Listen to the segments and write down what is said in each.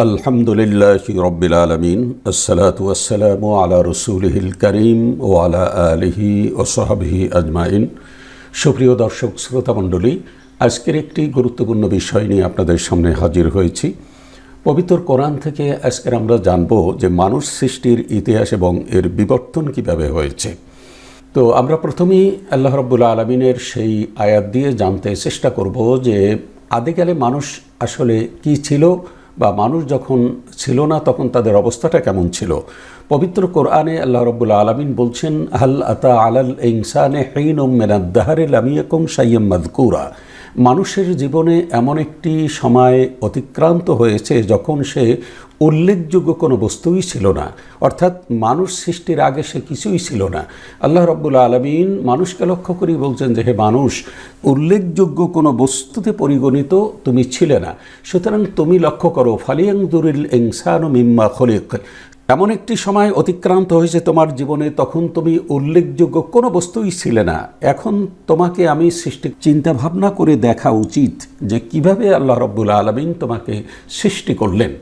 আলহামদুলিল্লাহ রবিল আলমিন আসসালাতাম আলা রসুলহিল করিম ও আলা আলহি ও সাহাবহি আজমাইন। সুপ্রিয় দর্শক শ্রোতামণ্ডলী আজকের একটি গুরুত্বপূর্ণ বিষয় নিয়ে আপনাদের সামনে হাজির হয়েছি। পবিত্র কোরআন থেকে আজকের আমরা জানব যে মানুষ সৃষ্টির ইতিহাস এবং এর বিবর্তন কীভাবে হয়েছে। তো আমরা প্রথমেই আল্লাহ রব্বুল আলমিনের সেই আয়াত দিয়ে জানতে চেষ্টা করব যে আদিকালে মানুষ আসলে কি ছিল বা মানুষ যখন ছিল না, তখন তাদের অবস্থাটা কেমন ছিল? পবিত্র কোরআনে আল্লাহ রব্বুল আলমিন বলছেন, হাল আতা আলাল ইনসানে হেইন মেনাদ্দাহারে লামিয়াকুম সাইয়ম মাদকুরা মানুষের জীবনে এমন একটি সময় অতিক্রান্ত হয়েছে যখন সে উল্লেখযোগ্য কোনো বস্তুই ছিল না। অর্থাৎ মানুষ সৃষ্টির আগে সে কিছুই ছিল না। আল্লাহ রব্বুল আলমিন মানুষকে লক্ষ্য করেই বলছেন যে, হে মানুষ, উল্লেখযোগ্য কোনো বস্তুতে পরিগণিত তুমি ছিলে না। সুতরাং তুমি লক্ষ্য করো ফালিয়াং দুরিল ইনসান মিম্মা খলিক। এমন একটি সময় অতিক্রান্ত হয়েছে তোমার জীবনে, তখন তুমি উল্লেখযোগ্য কোনো বস্তুই ছিলে না। এখন তোমাকে আমি সৃষ্টি চিন্তা ভাবনা করে দেখা উচিত যে কীভাবে আল্লাহ রব্বুল আলমিন তোমাকে সৃষ্টি করলেন।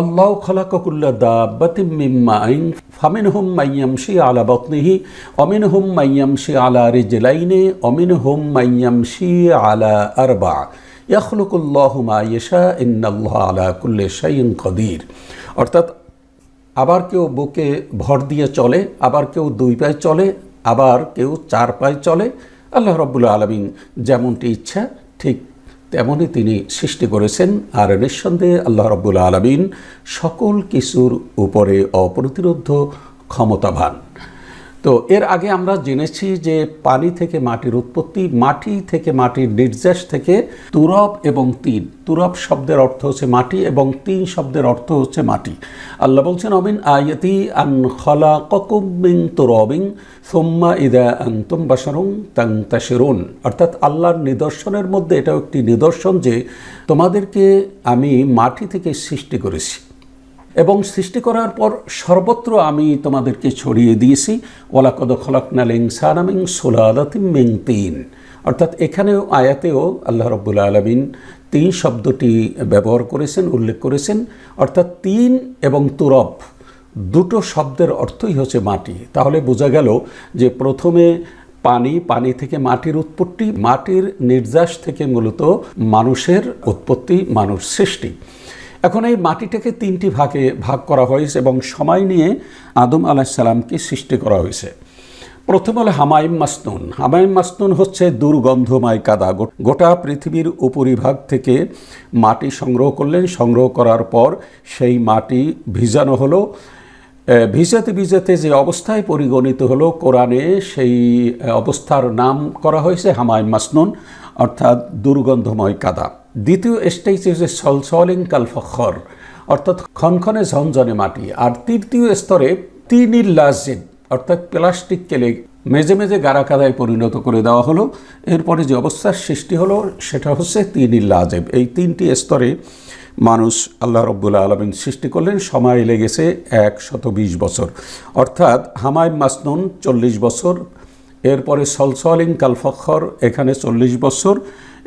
আল্লাহ খলাকুল্লা দাবাতিম মিম্মা আইন ফামিন হোম মাইয়াম মাইয়ামশি আলা বতনিহি অমিন হোম মাইয়াম মাইয়ামশি আলা রিজলাইনে অমিন হোম মাইয়াম শি আলা আরবা। ইয়াখলুকুল্লাহ মা ইয়েশা, ইন্নাল্লাহ আলা কুল্লে শাইন কদির। অর্থাৎ আবার কেউ বুকে ভর দিয়ে চলে, আবার কেউ দুই পায়ে চলে, আবার কেউ চার পায়ে চলে। আল্লাহ রব্বুল্লা আলমিন যেমনটি ইচ্ছা ঠিক তেমনই তিনি সৃষ্টি করেছেন আর নিঃসন্দেহে আল্লাহ রব্বুল আলমিন সকল কিছুর উপরে অপ্রতিরোধ ক্ষমতাবান। তো এর আগে আমরা জেনেছি যে পানি থেকে মাটির উৎপত্তি, মাটি থেকে মাটির নির্যাস থেকে তুরব এবং তিন। তুরব শব্দের অর্থ হচ্ছে মাটি এবং তিন শব্দের অর্থ হচ্ছে মাটি। আল্লাহ বলছেন, অমিন আয়তি আন খলা ককুমিং তুরবিং সোম্মা ইদা আন্তুম বাসারুং তাং তাসেরুন অর্থাৎ আল্লাহর নিদর্শনের মধ্যে এটাও একটি নিদর্শন যে তোমাদেরকে আমি মাটি থেকে সৃষ্টি করেছি। এবং সৃষ্টি করার পর সর্বত্র আমি তোমাদেরকে ছড়িয়ে দিয়েছি। ওলাকদ খলকনাল ইনসানামিং সোলালাতিম মিং তিন। অর্থাৎ এখানেও আয়াতেও আল্লাহ রব্বুল আলমিন তিন শব্দটি ব্যবহার করেছেন, উল্লেখ করেছেন। অর্থাৎ তিন এবং তুরব দুটো শব্দের অর্থই হচ্ছে মাটি। তাহলে বোঝা গেল যে প্রথমে পানি পানি থেকে মাটির উৎপত্তি, মাটির নির্যাস থেকে মূলত মানুষের উৎপত্তি, মানুষ সৃষ্টি। এখন এই মাটিটাকে তিনটি ভাগে ভাগ করা হয়েছে এবং সময় নিয়ে আদম আলাহিসাল্লামকে সৃষ্টি করা হয়েছে। প্রথম হলো হামাইম মাসনুন। হামাইম মাসনুন হচ্ছে দুর্গন্ধময় কাদা। গোটা পৃথিবীর উপরিভাগ থেকে মাটি সংগ্রহ করলেন। সংগ্রহ করার পর সেই মাটি ভিজানো হলো। ভিজাতে ভিজাতে যে অবস্থায় পরিগণিত হলো, কোরআনে সেই অবস্থার নাম করা হয়েছে হামাইম মাসনুন, অর্থাৎ দুর্গন্ধময় কাদা। দ্বিতীয় স্টেজ হচ্ছে সলসলিং কালফখর অর্থাৎ ক্ষণক্ষণে ঝনঝনে মাটি, আর তৃতীয় স্তরে তিনিল লাজিব অর্থাৎ প্লাস্টিক কেলে মেজে মেজে গাড়া কাদায় পরিণত করে দেওয়া হলো। এরপরে যে অবস্থার সৃষ্টি হলো, সেটা হচ্ছে তিনিল লাজেব এই তিনটি স্তরে মানুষ আল্লাহ রব্বুল্লা আলমিন সৃষ্টি করলেন, সময় লেগেছে একশত বিশ বছর। অর্থাৎ হামায় মাসনুন চল্লিশ বছর, এরপরে সলসলিং কালফখর এখানে চল্লিশ বছর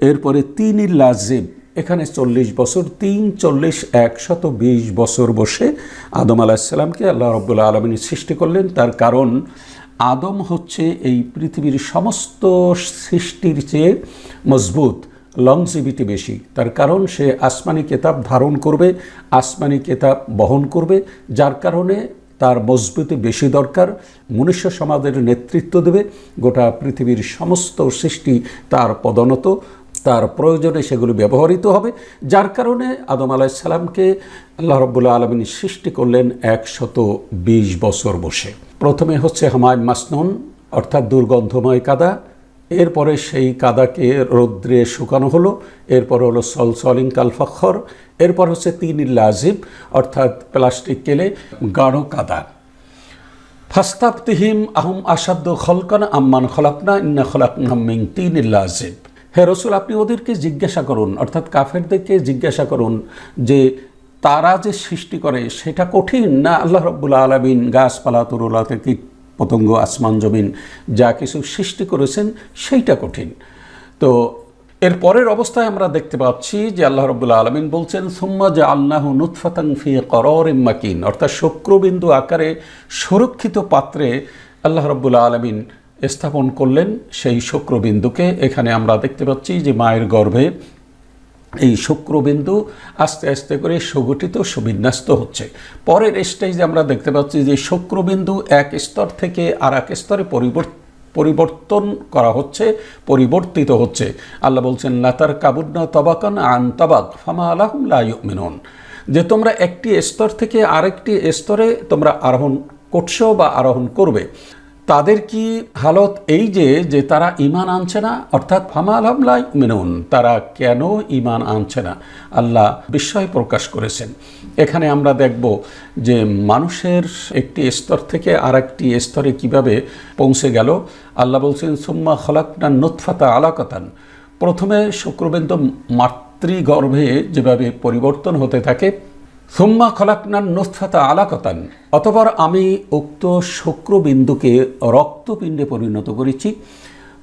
এরপরে তিন লাজিব এখানে চল্লিশ বছর, তিন চল্লিশ একশত বিশ বছর বসে আদম আলাহিসাল্লামকে আল্লাহ রব্বুল্লা আলমিনী সৃষ্টি করলেন। তার কারণ, আদম হচ্ছে এই পৃথিবীর সমস্ত সৃষ্টির চেয়ে মজবুত লংজিভিটি বেশি। তার কারণ, সে আসমানি কেতাব ধারণ করবে, আসমানি কেতাব বহন করবে, যার কারণে তার মজবুতি বেশি দরকার, মনুষ্য সমাজের নেতৃত্ব দেবে, গোটা পৃথিবীর সমস্ত সৃষ্টি তার পদনত তার প্রয়োজনে সেগুলো ব্যবহৃত হবে, যার কারণে আদম আলাইসাল্লামকে আল্লাহ রব্বুল্লা আলমিনী সৃষ্টি করলেন একশত বিশ বছর বসে। প্রথমে হচ্ছে হামায় মাসনুন, অর্থাৎ দুর্গন্ধময় কাদা। এরপরে সেই কাদাকে রৌদ্রে শুকানো হলো, এরপর হলো সলসলিং কালফাক্ষর, এরপর হচ্ছে তিন লাজিব, অর্থাৎ প্লাস্টিক কেলে গাঢ় কাদা। ফাস্তাবতিহিম আহম আসাদ্দ খলকান আম্মান খলাকনা, ইন্না খলাকনা মিং তিন লাজিব। হে রসুল, আপনি ওদেরকে জিজ্ঞাসা করুন, অর্থাৎ কাফেরদেরকে জিজ্ঞাসা করুন যে তারা যে সৃষ্টি করে সেটা কঠিন না আল্লাহ রব্বুল্লা আলমিন গাছপালা, তরুলা থেকে পতঙ্গ, আসমান, জমিন যা কিছু সৃষ্টি করেছেন সেইটা কঠিন। তো এর পরের অবস্থায় আমরা দেখতে পাচ্ছি যে আল্লাহ রবুল্লা আলমিন বলছেন, সুম্মা যে আল্লাহ নুৎফাতাং ফি করর মাকিন। অর্থাৎ শুক্রবিন্দু আকারে সুরক্ষিত পাত্রে আল্লাহ রব্বুল্লা আলমিন স্থাপন করলেন সেই শুক্রবিন্দুকে। এখানে আমরা দেখতে পাচ্ছি যে মায়ের গর্ভে এই শুক্রবিন্দু আস্তে আস্তে করে সুগঠিত, সুবিন্যস্ত হচ্ছে। পরের স্টেজে আমরা দেখতে পাচ্ছি যে শুক্রবিন্দু এক স্তর থেকে আর এক স্তরে পরিবর্তন পরিবর্তন করা হচ্ছে, পরিবর্তিত হচ্ছে। আল্লাহ বলছেন, লাতার কাবুন্না তবাকান আন তবাক ফামা আলাহুম লাইমিনুন যে তোমরা একটি স্তর থেকে আরেকটি স্তরে তোমরা আরোহণ করছ বা আরোহণ করবে। তাদের কি হালত এই যে যে তারা ইমান আনছে না, অর্থাৎ ফামা আলহামলাই মেনুন তারা কেন ইমান আনছে না? আল্লাহ বিস্ময় প্রকাশ করেছেন। এখানে আমরা দেখব যে মানুষের একটি স্তর থেকে আর একটি স্তরে কীভাবে পৌঁছে গেল। আল্লাহ বলছেন, সুম্মা খলাকনা নুৎফাতা আলাকাতান। প্রথমে শুক্রবিন্দু মাতৃগর্ভে যেভাবে পরিবর্তন হতে থাকে সুম্মা খলাকনান নুৎফাতা আলাকতান, অতপর আমি উক্ত শুক্রবিন্দুকে রক্তপিণ্ডে পরিণত করেছি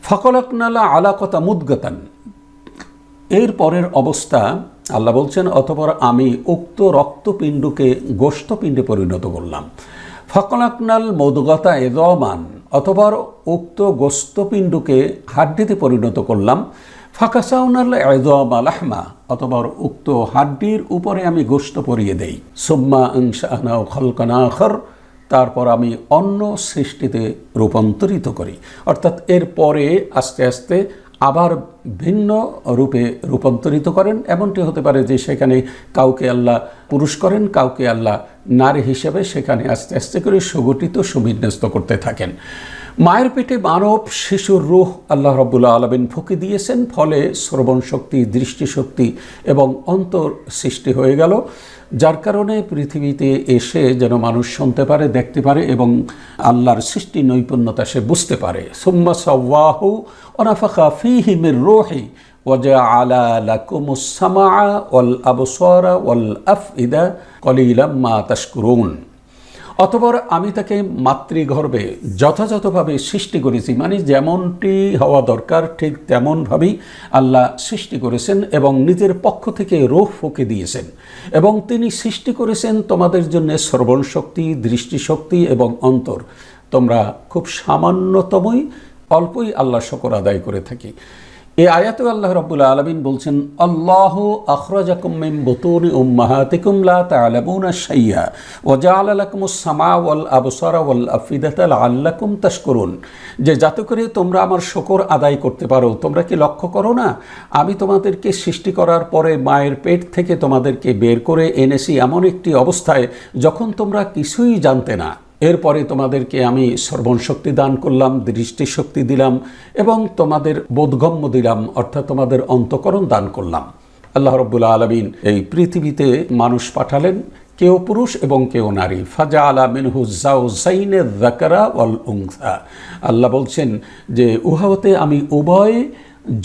ফকলাকনালা আলাকতা মুদগতান। এর পরের অবস্থা, আল্লাহ বলছেন, অতপর আমি উক্ত রক্তপিণ্ডকে গোষ্ঠপিণ্ডে পরিণত করলাম। ফকলাকনাল মদগতা এদমান, অতপর উক্ত গোস্তপিণ্ডকে হাড্ডিতে পরিণত করলাম। ফাঁকাসাউনাল আলাহমা অতবার উক্ত হাড্ডির উপরে আমি গোস্ত পরিয়ে দেই। সুম্মা আংশানা খলকানা আখর, তারপর আমি অন্য সৃষ্টিতে রূপান্তরিত করি। অর্থাৎ এর পরে আস্তে আস্তে আবার ভিন্ন রূপে রূপান্তরিত করেন। এমনটি হতে পারে যে সেখানে কাউকে আল্লাহ পুরুষ করেন, কাউকে আল্লাহ নারী হিসেবে সেখানে আস্তে আস্তে করে সুগঠিত, সুবিন্যস্ত করতে থাকেন। মায়ের পেটে মানব শিশুর রুহ আল্লাহ রব্বুল্লা আলমিন ফুঁকে দিয়েছেন, ফলে শ্রবণ শক্তি দৃষ্টিশক্তি এবং অন্তর সৃষ্টি হয়ে গেল, যার কারণে পৃথিবীতে এসে যেন মানুষ শুনতে পারে, দেখতে পারে এবং আল্লাহর সৃষ্টি নৈপুণ্যতা সে বুঝতে পারে। সুম্মা সাহু অনাফাকা ফি হিমের রোহি ওয়াজা আলা আবসরা ওয়াল আফ ইদা কলিলাম মা তাস্কুরুন অতপর আমি তাকে মাতৃগর্ভে যথাযথভাবে সৃষ্টি করেছি মানে যেমনটি হওয়া দরকার, ঠিক তেমনভাবেই আল্লাহ সৃষ্টি করেছেন এবং নিজের পক্ষ থেকে রোহ ফুঁকে দিয়েছেন। এবং তিনি সৃষ্টি করেছেন তোমাদের জন্য শ্রবণ শক্তি দৃষ্টিশক্তি এবং অন্তর। তোমরা খুব সামান্যতমই, অল্পই আল্লাহ শকর আদায় করে থাকি। এই আয়াতে আল্লাহ রাব্বুল আলামিন বলছেন, আল্লাহ আখরাজাকুম মিন বুতুনি উম্মাহাতিকুম লা তা'লামুনা শাইয়া ওয়া জাআলা লাকুমুস সামা ওয়াল আবসারা ওয়াল আফিদাতা লাআল্লাকুম তাশকুরুন। যে যাতে করে তোমরা আমার শকর আদায় করতে পারো, তোমরা কি লক্ষ্য করো না? আমি তোমাদেরকে সৃষ্টি করার পরে মায়ের পেট থেকে তোমাদেরকে বের করে এনেছি এমন একটি অবস্থায় যখন তোমরা কিছুই জানতে না। এরপরে তোমাদেরকে আমি শক্তি দান করলাম, দৃষ্টিশক্তি দিলাম এবং তোমাদের বোধগম্য দিলাম, অর্থাৎ তোমাদের অন্তকরণ দান করলাম। আল্লাহ রব্বুল্লা আলমিন এই পৃথিবীতে মানুষ পাঠালেন, কেউ পুরুষ এবং কেউ নারী। ফাজা আলা মিনহু জাও জাইনে জাকারা ওয়াল উংসা আল্লাহ বলছেন যে উহাতে আমি উভয়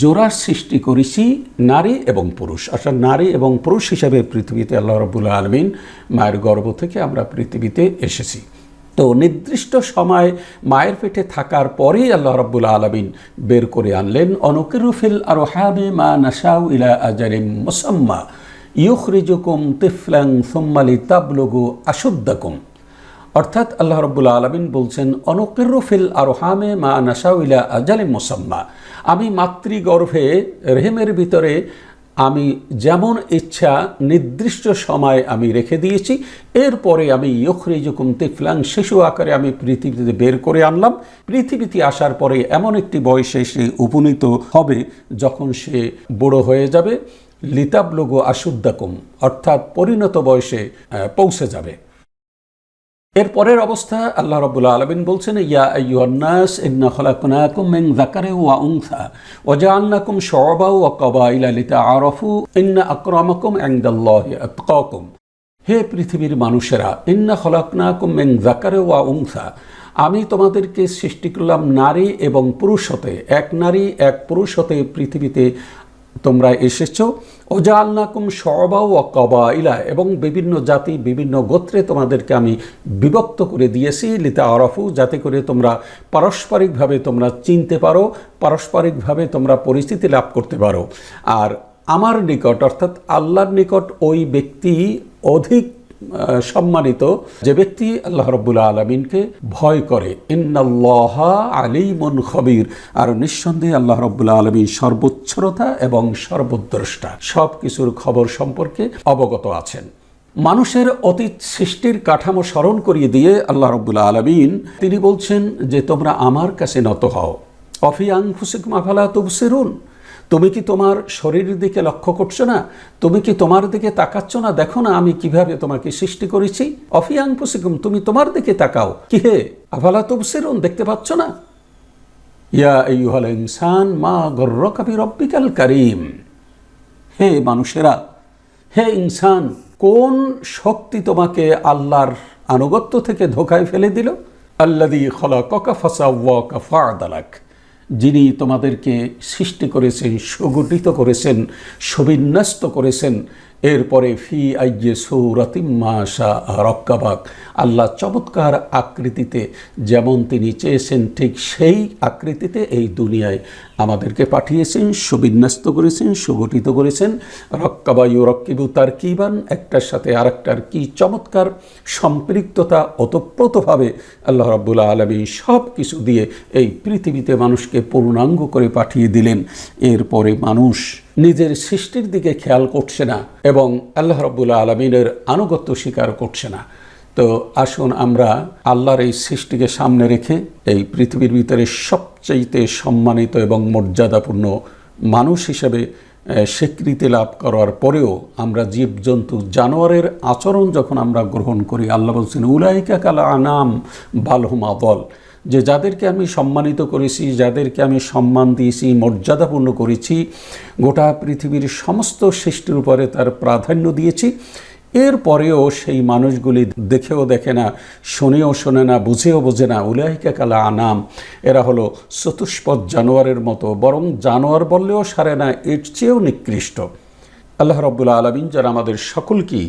জোড়ার সৃষ্টি করেছি, নারী এবং পুরুষ। অর্থাৎ নারী এবং পুরুষ হিসাবে পৃথিবীতে আল্লাহ রবুল্লা আলমিন মায়ের গর্ভ থেকে আমরা পৃথিবীতে এসেছি। তো নির্দিষ্ট সময় মায়ের পেটে থাকার পরেই আল্লাহ রব্বুল আলমিন বের করে আনলেন অনুকিরুফিল আর হাবে মা নাসাউ ইলা আজারিম মুসাম্মা, ইউখরিজুকুম তিফলাং সুম্মালি তাবলুগু আশুদ্দাকুম। অর্থাৎ আল্লাহ রব্বুল আলমিন বলছেন অনুকিরুফিল আর হামে মা নাসাউ ইলা আজালিম মুসাম্মা, আমি মাতৃগর্ভে, রেহেমের ভিতরে আমি যেমন ইচ্ছা নির্দিষ্ট সময় আমি রেখে দিয়েছি, এরপরে আমি ইয়খরি যুকুম তিফলাং, শিশু আকারে আমি পৃথিবীতে বের করে আনলাম। পৃথিবীতে আসার পরে এমন একটি বয়সে সে উপনীত হবে যখন সে বড় হয়ে যাবে। লিতাবলুগো আশুদ্দাকুম, অর্থাৎ পরিণত বয়সে পৌঁছে যাবে। এর পরের অবস্থা আল্লাহ রবুল্লা আলমিন বলছেন, ইয়া আইয়ুহান্নাস ইন্না খলাকুনাকুম মিন যাকারে ওয়া উনসা, ওয়া জাআলনাকুম শুআবা ওয়া ক্বাবাইলা লিতাআরাফু, ইন্না আকরামাকুম ইনদাল্লাহি আতকাকুম। হে পৃথিবীর মানুষেরা, ইন্না খলাকনাকুম মিন যাকারে ওয়া উনসা, আমি তোমাদেরকে সৃষ্টি করলাম নারী এবং পুরুষ হতে, এক নারী, এক পুরুষ হতে পৃথিবীতে তোমরা এসেছ। ও জালনাকুম সবা ও কবা ইলা এবং বিভিন্ন জাতি, বিভিন্ন গোত্রে তোমাদেরকে আমি বিভক্ত করে দিয়েছি। লিতা আরফু যাতে করে তোমরা পারস্পরিকভাবে তোমরা চিনতে পারো, পারস্পরিকভাবে তোমরা পরিস্থিতি লাভ করতে পারো। আর আমার নিকট, অর্থাৎ আল্লাহর নিকট ওই ব্যক্তি অধিক সম্মানিত যে ব্যক্তি আল্লাহ রব্বুল্লা আলমিনকে ভয় করে, ইন্নাল্লাহ আলিমুন খবির। আর নিঃসন্দেহে আল্লাহ রব্বুল্লা আলমিন সর্বোচ্ছরতা এবং সর্বদ্রষ্টা সব কিছুর খবর সম্পর্কে অবগত আছেন। মানুষের অতীত সৃষ্টির কাঠামো স্মরণ করিয়ে দিয়ে আল্লাহ রব্বুল্লা আলমিন তিনি বলছেন যে, তোমরা আমার কাছে নত হও। অফিয়াং ফুসিক মাফালা তুবসিরুন। তুমি কি তোমার শরীরের দিকে লক্ষ্য করছ না? তুমি কি তোমার দিকে তাকাচ্ছ না? দেখো না, আমি কীভাবে তোমাকে সৃষ্টি করেছি। অফিয়াং পুসিকুম, তুমি তোমার দিকে তাকাও। কি হে? আফালা তুবসিরুন, দেখতে পাচ্ছ না? ইয়া আইয়ুহাল ইনসান, মা গর্রকা বিরব্বিকাল কারীম। হে মানুষেরা, হে ইনসান, কোন শক্তি তোমাকে আল্লাহর আনুগত্য থেকে ধোকায় ফেলে দিল? আল্লাদি খলাকা ফাসাওয়াকা ফাদালাক। যিনি তোমাদেরকে সৃষ্টি করেছেন সুগঠিত করেছেন সুবিন্যস্ত করেছেন এরপরে, ফি আইয়ে সৌরাতিম্মা শাহ রক্কাবাক। আল্লাহ চমৎকার আকৃতিতে যেমন তিনি চেয়েছেন, ঠিক সেই আকৃতিতে এই দুনিয়ায় আমাদেরকে পাঠিয়েছেন, সুবিন্যস্ত করেছেন, সুগঠিত করেছেন। রক্কাবায়ু রক্কিবু তার কিবান একটার সাথে আরেকটার কি চমৎকার সম্পৃক্ততা, ওতপ্রোতভাবে আল্লাহ রাব্বুল্লাহ আলমী সব কিছু দিয়ে এই পৃথিবীতে মানুষকে পূর্ণাঙ্গ করে পাঠিয়ে দিলেন। এরপরে মানুষ নিজের সৃষ্টির দিকে খেয়াল করছে না এবং আল্লাহ রবুল্লা আলমিনের আনুগত্য স্বীকার করছে না। তো আসুন আমরা আল্লাহর এই সৃষ্টিকে সামনে রেখে এই পৃথিবীর ভিতরে সবচাইতে সম্মানিত এবং মর্যাদাপূর্ণ মানুষ হিসেবে স্বীকৃতি লাভ করার পরেও আমরা জীবজন্তু জানোয়ারের আচরণ যখন আমরা গ্রহণ করি, আল্লাহ বলছেন, উলাইকা কালা আনাম বালহুমা বল যে যাদেরকে আমি সম্মানিত করেছি, যাদেরকে আমি সম্মান দিয়েছি, মর্যাদাপূর্ণ করেছি, গোটা পৃথিবীর সমস্ত সৃষ্টির উপরে তার প্রাধান্য দিয়েছি এরপরেও সেই মানুষগুলি দেখেও দেখে না, শুনেও শোনে না, বুঝেও বোঝে না উলাহিকা কালা আনাম, এরা হলো চতুষ্পদ জানোয়ারের মতো, বরং জানোয়ার বললেও সারে না, এর চেয়েও নিকৃষ্ট। আল্লাহ রব্বুল্লা আলমিন যারা আমাদের সকলকেই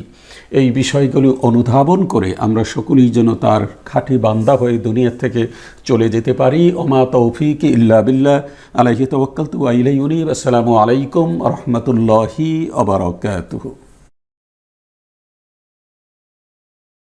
এই বিষয়গুলি অনুধাবন করে, আমরা সকলেই যেন তার খাঁটি বান্দা হয়ে দুনিয়া থেকে চলে যেতে পারি। ওমা তৌফিক ইল্লা বিল্লাহ, আলাইহি তওয়াক্কালতু ওয়া ইলাইহি উনীব, আসসালামু আলাইকুম রহমতুল্লাহি অবরাকাতুহু